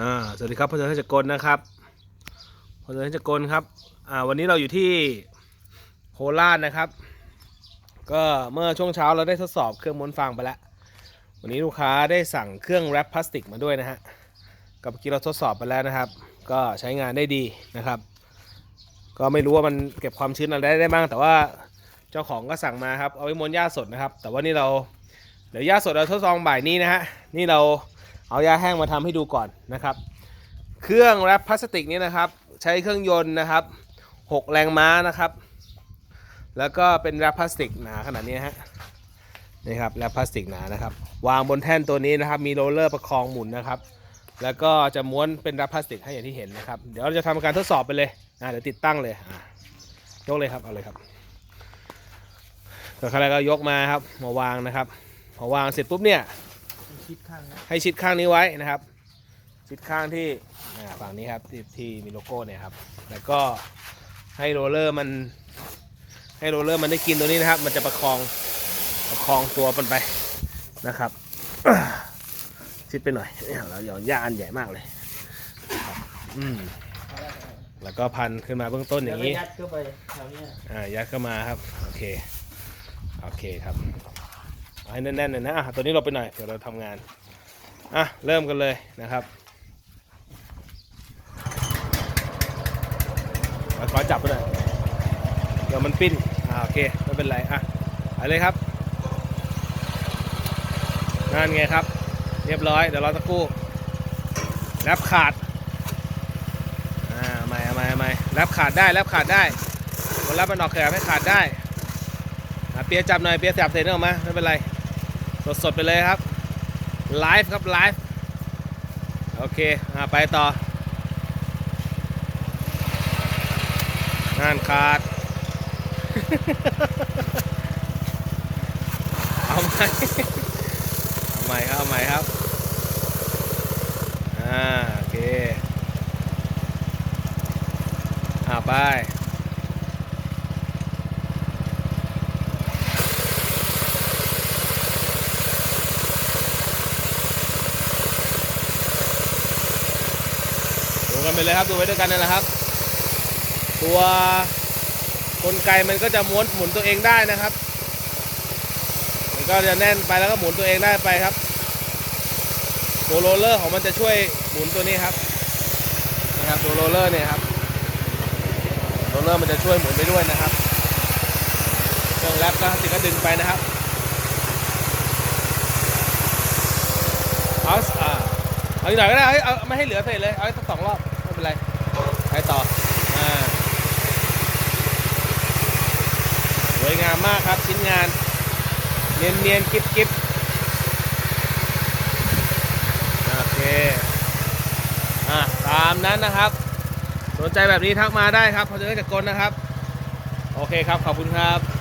อ่าสวัสดีครับพลเรือจักรกลนะครับพลเรือจักรกลครับอ่าวันนี้เราอยู่ที่โคราชนะครับ ก็เมื่อช่วงเช้าเราได้ทดสอบเครื่องม้วนฟางไปแล้ว วันนี้ลูกค้าได้สั่งเครื่องแรปพลาสติกมาด้วยนะฮะก็เมื่อกี้เราทดสอบไปแล้วนะครับ ก็ใช้งานได้ดีนะครับ ก็ไม่รู้ว่ามันเก็บความชื้นอะไรได้บ้าง แต่ว่าเจ้าของก็สั่งมาครับเอาไว้ม้วนหญ้าสดนะครับ แต่ว่านี่เราเดี๋ยวหญ้าสดเราทดลองบ่ายนี้นะฮะนี่เรา เอายาแห้งมาทำให้ดูก่อนนะครับ เครื่องแรปพลาสติกนี้นะครับ ใช้เครื่องยนต์นะครับ 6 แรงม้านะครับ แล้วก็เป็นแรปพลาสติกหนาขนาดนี้ฮะนี่ครับแรปพลาสติกหนานะครับ วางบนแท่นตัวนี้นะครับ มีโรลเลอร์ประคองหมุนนะครับ แล้วก็จะม้วนเป็นแรปพลาสติกให้อย่างที่เห็นนะครับ เดี๋ยวเราจะทำการทดสอบไปเลยอ่าเดี๋ยวติดตั้งเลยยกเลยครับเอาเลยครับก็ขั้นแรกก็ยกมาครับมาวางนะครับพอวางเสร็จปุ๊บเนี่ย คิดข้างนะให้ชิดข้างนี้ไว้นะครับ ชิดข้างที่อ่าฝั่งนี้ครับที่ที่มีโลโก้เนี่ยครับ แล้วก็ให้โรลเลอร์มัน ให้โรลเลอร์มันได้กินตัวนี้นะครับ มันจะประคองประคองตัวมันไปนะครับ ชิดไปหน่อยเนี่ยเราหย่อนย่าอันใหญ่มากเลยครับอืมแล้วก็พันขึ้นมาเบื้องต้นอย่างนี้นี้ยัดเข้าไปแถวเนี้ย อ่ายัดเข้ามาครับ โอเค โอเคครับเอา ให้แน่นๆเลยนะอะตัวนี้เราไปหน่อยเดี๋ยวเราทำงานอะเริ่มกันเลยนะครับขอจับไปหน่อยเดี๋ยวมันปิ้นอ่าโอเคไม่เป็นไรอะไปเลยครับนั่นไงครับ เรียบร้อยเดี๋ยวรอสักครู่แรปขาดอ่าเอาใหม่เอาใหม่เอาใหม่แรปขาดได้แรปขาดได้คนรับมันออกแขนให้ขาดได้เปียจับหน่อยเปียจับเสร็จออกมาไม่เป็นไร สดสดๆไปเลยครับไลฟ์ครับไลฟ์โอเคอะไปต่องานขาด เอาใหม่เอาใหม่ครับเอาใหม่ครับอ่าโอเคอ่าไป กันไปเลยครับ ดูไว้ด้วยกันนั่แหละครับ ตัวกลไกมันก็จะม้วนหมุนตัวเองได้นะครับ มันก็จะแน่นไปแล้วก็หมุนตัวเองได้ไปครับ ตัวโรลเลอร์ของมันจะช่วยหมุนตัวนี้ครับนะครับตัวโรลเลอร์เนี่ยครับโรลเลอร์มันจะช่วยหมุนไปด้วยนะครับเครื่องแรปก็ติดก็ดึงไปนะครับเอาอ่าเอาอีกหน่อยก็ได้เอาไม่ให้เหลือเศษเลย เอาให้สักสองรอบ เป็นไรไปต่ออ่าสวยงามมากครับชิ้นงาน เนียนเนียนๆกิ๊บกิ๊บโอเคอ่าตามนั้นนะครับ สนใจแบบนี้ทักมาได้ครับเขาจะได้จากกลนะครับ โอเคครับ ขอบคุณครับ